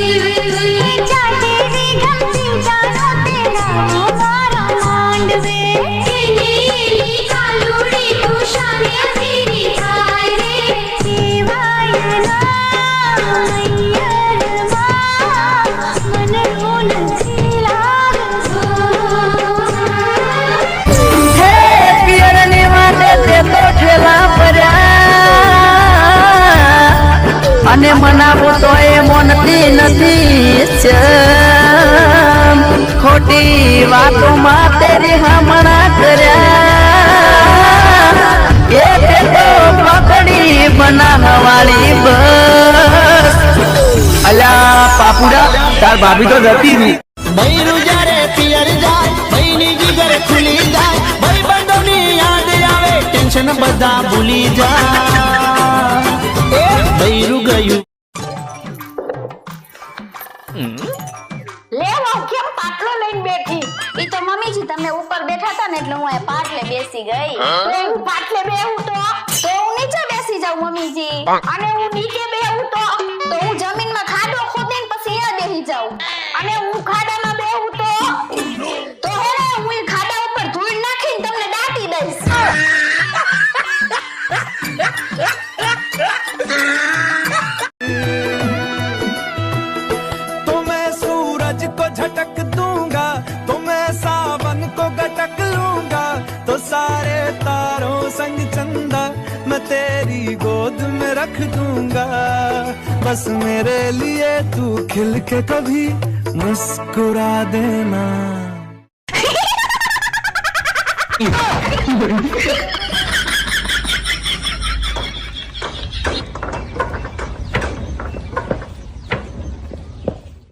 see અને મનાવો તો એ મોનતી નથી. ખોટી વાતોમાં તેરી હમણાં કર્યા. એ તે તો પકડી બનાવવાળી બસ. અલ્યા, પાપુડા, તાર ભાભી તો જતી હતી બધા ભૂલી જાય. લે કેમ પાટલો લઈને બેઠી? ઈ તો મમ્મીજી તમે ઉપર બેઠા હતા ને એટલે હું આ પાટલે બેસી ગઈ. તો હું પાટલે બેહું તો. તો હું નીચે બેસી જાઉં મમ્મીજી અને હું નીચે બેહું તો. તો હું જમીનમાં ખાડો ખોદીને પછી અહીંયા બેસી જાઉં. અને હું ખાડામાં सारे तारों संग चंदा मैं तेरी गोद में रख दूंगा बस मेरे लिए तू खिल के कभी मुस्कुरा देना